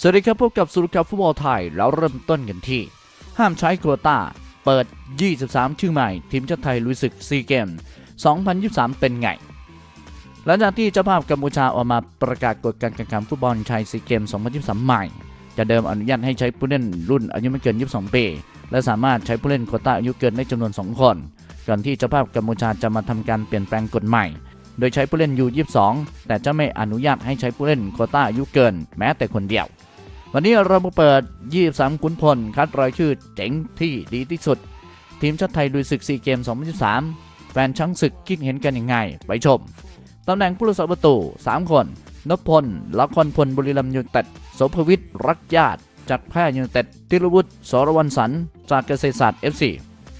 สวัสดีครับพบกับสุรกับฟุตบอลไทยแล้วเริ่มต้นกันที่ ห้ามใช้โควต้าเปิด 23 ชื่อใหม่ ทีมชาติไทยลุยศึกซีเกม 2023 เป็นไง หลังจากที่เจ้าภาพกัมพูชาออกมาประกาศกฎการแข่งขันฟุตบอลชายซีเกม 2023 ใหม่ จะเดิมอนุญาตให้ใช้ผู้เล่นรุ่นอายุไม่เกิน 22 ปี และสามารถใช้ผู้เล่นโควต้าอายุเกินได้จำนวน 2 คน ก่อนที่เจ้าภาพกัมพูชาจะมาทำการเปลี่ยนแปลงกฎใหม่โดยใช้ผู้เล่นยู่22แต่จะไม่อนุญาตให้ใช้ผู้เล่นโควต้าอายุเกิน แม้แต่คนเดียว วันนี้เรามาเปิด 23ขุนพล คัดรายชื่อเจ๋งที่ดีที่สุด ทีมชาติไทยลุยศึกซีเกม 2023 แฟนช้างศึกคิดเห็นกันยังไง ไปชม ตำแหน่งผู้รักษาประตู 3 คน นพพลละครพล บุรีรัมย์ยูเต็ดโสภวิทย์รักญาติจากแพร่ยูเต็ดติรวุฒิสรวันสัน จากเกษตรศาสตร์ FC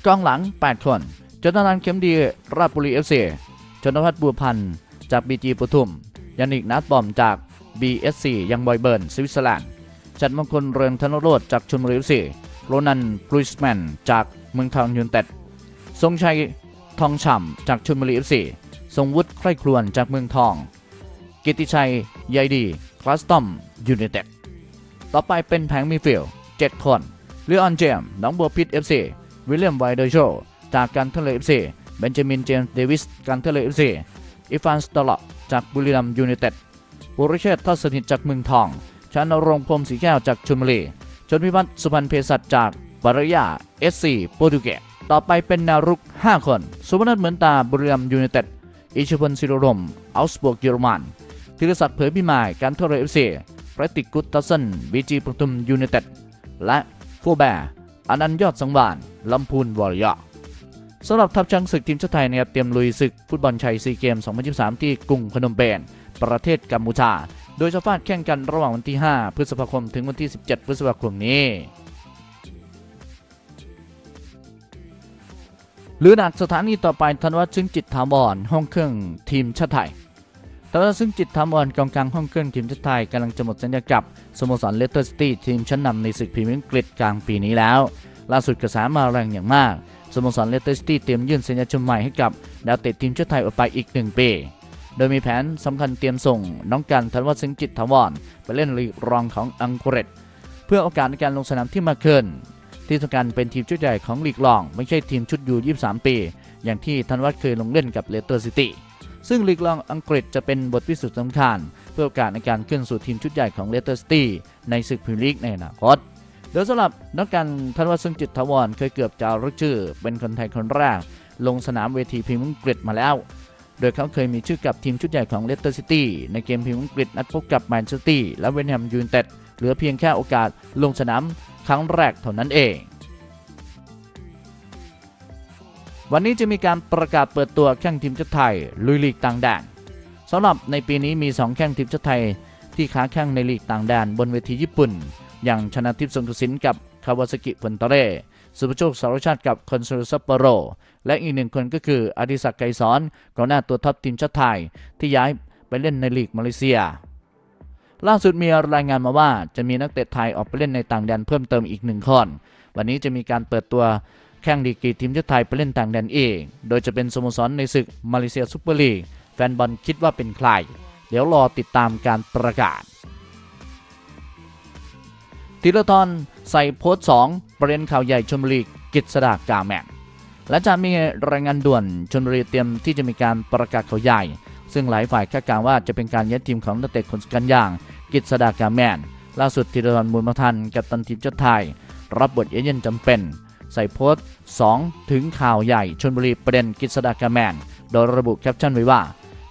กองหลัง 8 คนจนนันเข็มดีราชบุรี FC ชนพัฒน์บัวพันธ์จากบีจีปทุมยานิกนัทบอมจาก BSC ยังบอยเบิร์นสวิตเซอร์แลนด์ จัดมงคลเรืองธนโรธจากชลบุรีเอฟซีโรนันบรูสแมนจากเมืองทองยูนเต็ด ทรงชัยทองฉ่ำจากชลบุรีเอฟซีทรงวุฒิใคร่ครวญจากเมืองทอง กิติชัยใยดีคลาสตอมยูไนเต็ด ต่อไปเป็นแผงมีฟิลเจ็ดคนเลออนเจมน้องบัวพิษเอฟซีวิลเลียมไวเดอร์โชจากการเทเลเอฟซีเบนจามินเจมส์เดวิสการเทเลเอฟซีอีฟานสตอลจากบุรีรัมย์ยูไนเต็ดบุริเชษฐ์ทัศนิทจากเมืองทอง ชานรงค์พรมสีแก้วจากชลบุรี ชนพิพัฒน์สุพรรณเภสัชจากปารยาเอสซีโปรตุเกส ต่อไปเป็นนวรุก 5 คน สุพนัทเหมือนตาบุรีรัมย์ยูไนเต็ด อิชพลศิโรรมอัลสบวกเยอรมันธีรศักดิ์เผยพิมาย การเทเรเอฟซีปรติกุตตัสเซนบีจีปทุมยูไนเต็ด และฟูแบร์อนันยอดสังวานลำพูนวอริยอสำหรับทัพช้างศึกทีมชาติไทยนะครับเตรียมลุยศึกฟุตบอลชัยซีเกม 2023 ที่กรุงพนมเปญประเทศกัมพูชา โดยจะฟาดแข่งกันระหว่างวันที่ 5 พฤษภาคมถึงวันที่ 17 พฤษภาคมนี้ หรือหนักสถานีต่อไปธนวัฒน์ซึ่งจิตถาวรห้องเครื่องทีมชาติไทยธนวัฒน์ซึ่งจิตถาวรกองกลางห้องเครื่องทีมชาติไทยกำลังจะหมดสัญญากับสโมสรเลสเตอร์ซิตี้ทีมชั้นนำในศึกพรีเมียร์อังกฤษกลางปีนี้แล้ว ล่าสุดกระแสมาแรงอย่างมากสโมสรเลสเตอร์ซิตี้เตรียมยื่นสัญญาชมใหม่ให้กับดาวเตะทีมชาติไทยออกไปอีก1ปี โดยมีแผนสำคัญเตรียมส่ง น้องกันธนวัฒน์ซึ่งจิตถาวรไปเล่นลีกรองของอังกฤษเพื่อโอกาสในการลงสนามที่มากขึ้น ที่ต้องการเป็นทีมชุดใหญ่ของลีกรอง ไม่ใช่ทีมชุดยู23 ปี อย่างที่ธันวัฒน์เคยลงเล่นกับเลสเตอร์ซิตี้ซึ่งลีกรองอังกฤษจะเป็นบทพิสูจน์สำคัญ เพื่อโอกาสในการขึ้นสู่ทีมชุดใหญ่ของเลสเตอร์ซิตี้ในศึกพรีเมียร์ลีกในอนาคตโดยสำหรับนักการธันวัฒน์ซึ่งจิตถาวรเคยเกือบจะรึกชื่อ เป็นคนไทยคนแรก ลงสนามเวทีพรีเมียร์อังกฤษมาแล้ว โดยเขาเคยมีชื่อกับทีมชุดใหญ่ของเลสเตอร์ซิตี้ในเกมพรีเมียร์อังกฤษนัดพบกับแมนเชสเตอร์และเวสต์แฮมยูไนเต็ดเหลือเพียงแค่โอกาสลงสนามครั้งแรกเท่านั้นเอง วันนี้จะมีการประกาศเปิดตัวแข่งทีมชาติไทยลุยลีกต่างแดนสำหรับในปีนี้มี 2 แข่งทีมชาติไทย ที่ค้าแข่งในลีกต่างแดนบนเวทีญี่ปุ่น อย่างชนะทิพย์สงกรสินกับคาวาซากิฟันเตเร่ สุภโชคสารชาติกับคอนโซลซัปโปโร และอีกหนึ่งคนก็คืออดิศักดิ์ไกรสอนกองหน้าตัวท็อปทีมชาติไทย ที่ย้ายไปเล่นในลีกมาเลเซีย ล่าสุดมีรายงานมาว่าจะมีนักเตะไทยออกไปเล่นในต่างแดนเพิ่มเติมอีกหนึ่งคนวันนี้จะมีการเปิดตัวแข่งดีกรีทีมชาติไทยไปเล่นต่างแดนเองโดยจะเป็นสโมสรในศึกมาเลเซียซุปเปอร์ลีกแฟนบอลคิดว่าเป็นใคร เดี๋ยวรอติดตามการประกาศ ธีรทรใส่โพสต์2ประเด็นข่าวใหญ่ชลบุรีกิจสดากาแมนและจะมีรายงานด่วนชลบุรีเตรียมที่จะมีการประกาศข่าวใหญ่ ซึ่งหลายฝ่ายคาดการว่าจะเป็นการย้ายทีมของนักเตะคนสำคัญอย่าง กิจสดากาแมนล่าสุดธีรทรมูลมาทันกับตันทีมชาติไทย รับบทเอเย่นจำเป็น ใส่โพสต์ 2 ถึงข่าวใหญ่ชนบุรีประเด็นกิจสดากาแมนโดยระบุแคปชั่นไว้ว่า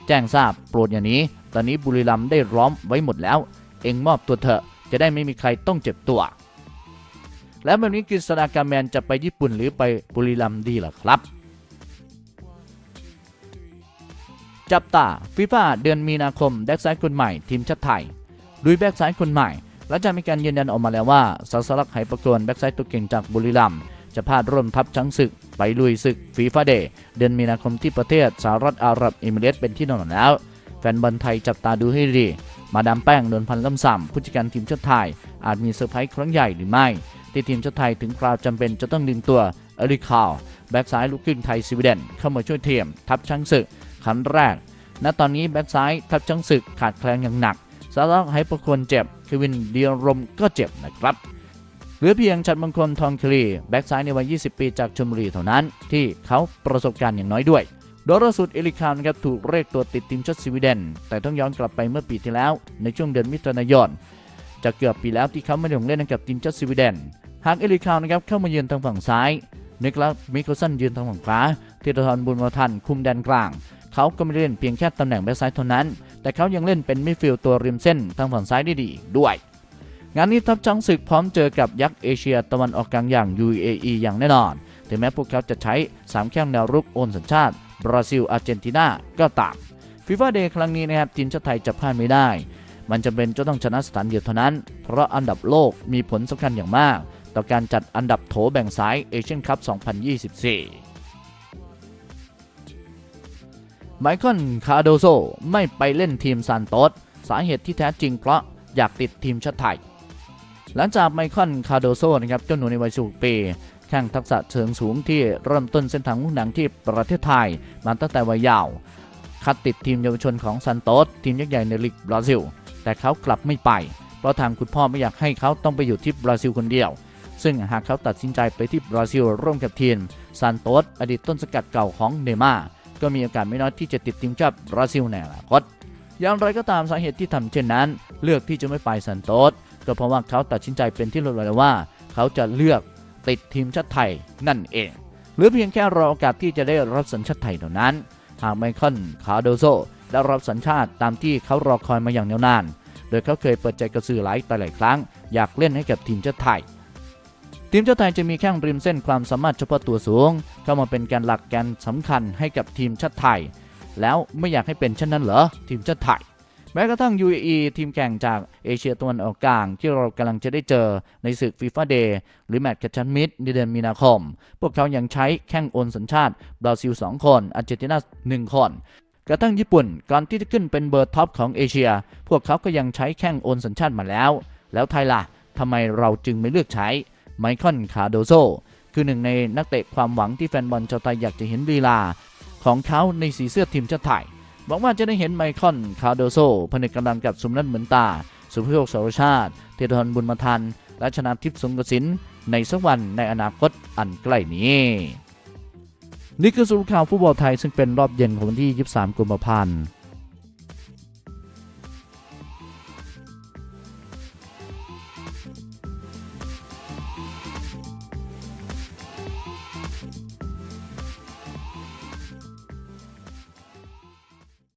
แจ้งทราบโปรดอย่างนี้ ตอนนี้บุรีรัมย์ได้ล้อมไว้หมดแล้ว เองมอบตัวเถอะ จะได้ไม่มีใครต้องเจ็บตัว แล้วแบบนี้กฤษฎากาแมนจะไปญี่ปุ่นหรือไปบุรีรัมย์ดีล่ะครับ จับตาฟีฟ่าเดือนมีนาคมแบ็กซ้ายคนใหม่ทีมชาติไทยลุยแบ็กซ้ายคนใหม่ และจะมีการยืนยันออกมาแล้วว่าสาสลักไหประกรณ์แบ็กซ้ายตัวเก่งจากบุรีรัมย์จะพาดร่วมทัพช้างศึก ไปลุยศึกฟีฟ่าเดย์เดือนมีนาคมที่ประเทศสหรัฐอาหรับเอมิเรตส์เป็นที่นอนแล้ว แฟนบอลไทยจับตาดูให้ดี มาดามแป้งนวลพันธ์ล่ำส่ำผู้จัดการทีมชาติไทย อาจมีเซอร์ไพรส์ครั้งใหญ่หรือไม่ ที่ทีมชาติไทยถึงคราวจำเป็นจะต้องดึงตัวเอริคาวแบ็กซ้ายลูกครึ่งไทยสวีเดนเข้ามาช่วยเทียมทัพช้างศึกครั้งแรก ณตอนนี้แบ็กซ้ายทัพช้างศึกขาดแคลนอย่างหนักซาล็อกไฮปควรเจ็บเควินเดียรมก็เจ็บนะครับเหลือเพียงชัดมงคลทองคลีแบ็กซ้ายในวัย 20 ปีจากชลบุรีเท่านั้น ที่เขาประสบการณ์อย่างน้อยด้วย โดยล่าสุดเอลิคาวนะครับถูกเรียกตัวติดทีมชาติสวีเดน แต่ต้องย้อนกลับไปเมื่อปีที่แล้วในช่วงเดือนมิถุนายนจะเกือบปีแล้วที่เขาไม่ได้ลงเล่นกับทีมชาติสวีเดน หากเอลิคาวนะครับเข้ามายืนทางฝั่งซ้ายนิกลัสมิโคลสันยืนทางฝั่งขวาธีรทรบุญมาทันคุมแดนกลาง เขาก็ไม่ได้เล่นเพียงแค่ตำแหน่งแบ็กซ้ายเท่านั้น แต่เขายังเล่นเป็นมิดฟิลด์ตัวริมเส้นทางฝั่งซ้ายได้ดีด้วย งานนี้ทัพช้างศึกพร้อมเจอกับยักษ์เอเชียตะวันออกกลางอย่าง UAE อย่างแน่นอน ถึงแม้พวกเขาจะใช้ 3 แข้งแนวรุกโอนสัญชาติ บราซิล อาร์เจนตินา ก็ตามฟีฟ่าเดย์ครั้งนี้นะครับทีมชาติไทยจะพลาดไม่ได้ มันจะเป็นจะต้องชนะสถานเดียวเท่านั้น เพราะอันดับโลกมีผลสำคัญอย่างมาก ต่อการจัดอันดับโถแบ่งสายเอเชียนคัพ 2024ไมเคิล คาโดโซ ไม่ไปเล่นทีมซานโตสสาเหตุที่แท้จริงเพราะอยากติดทีมชาติไทย หลังจากไมเคิล คาโดโซนะครับเจ้าหนูในวัย16ปี แข่งทักษะเชิงสูงที่เริ่มต้นเส้นทางมุ่งหนังที่ประเทศไทยมาตั้งแต่วัยเยาว์คัดติดทีมเยาวชนของซันโตสทีมยักษ์ใหญ่ในลีกบราซิล แต่เขากลับไม่ไป เพราะทางคุณพ่อไม่อยากให้เขาต้องไปอยู่ที่บราซิลคนเดียว ซึ่งหากเขาตัดสินใจไปที่บราซิลร่วมกับทีมซันโตสอดีตต้นสกัดเก่าของเนม่าก็มีโอกาสไม่น้อยที่จะติดทีมชาติบราซิลในอนาคตอย่างไรก็ตามสาเหตุที่ทำเช่นนั้น เลือกที่จะไม่ไปซันโตสก็เพราะว่าเขาตัดสินใจเป็นที่รู้แล้วว่า เขาจะเลือก ติดทีมชาติไทยนั่นเอง หรือเพียงแค่รอโอกาสที่จะได้รับสัญชาติไทยเท่านั้นหากไมเคิลคาร์โดโซได้รับสัญชาติตามที่เขารอคอยมาอย่างยาวนาน โดยเขาเคยเปิดใจกับสื่อหลายต่หลายครั้ง อยากเล่นให้กับทีมชาติไทย ทีมชาติไทยจะมีแข้งริมเส้นความสามารถเฉพาะตัวสูง เข้ามาเป็นแกนหลักแกนสำคัญให้กับทีมชาติไทย แล้วไม่อยากให้เป็นเช่นนั้นเหรอทีมชาติไทย แม้กระทั่ง UAE ทีมแข่งจากเอเชียตะวันออกกลาง ที่เรากำลังจะได้เจอในศึกฟีฟ่าเดย์หรือแมตช์กระชันมิตรในเดือนมีนาคม พวกเขายังใช้แข้งโอนสัญชาติบราซิล 2 คนอาร์เจนตินา 1 คนกระทั่งญี่ปุ่นก่อนที่จะขึ้นเป็นเบอร์ท็อปของเอเชีย พวกเขาก็ยังใช้แข้งโอนสัญชาติมาแล้ว แล้วไทยล่ะทำไมเราจึงไม่เลือกใช้ไมเคิลคาโดโซคือหนึ่งในนักเตะความหวังที่แฟนบอลชาวไทยอยากจะเห็นลีลาของเขาในสีเสื้อทีมชาติไทย หวังว่าจะได้เห็นไมคอน คาโดโซผนึกกำลังกับสมนัทเหมือนตา สุภโชคสรชาติ เทธนบุญมาทัน และชนะทิพย์สงกสินในสักวันในอนาคตอันใกล้นี้นี่คือสรุปข่าวฟุตบอลไทยซึ่งเป็นรอบเย็นของวันที่ 23 กุมภาพันธ์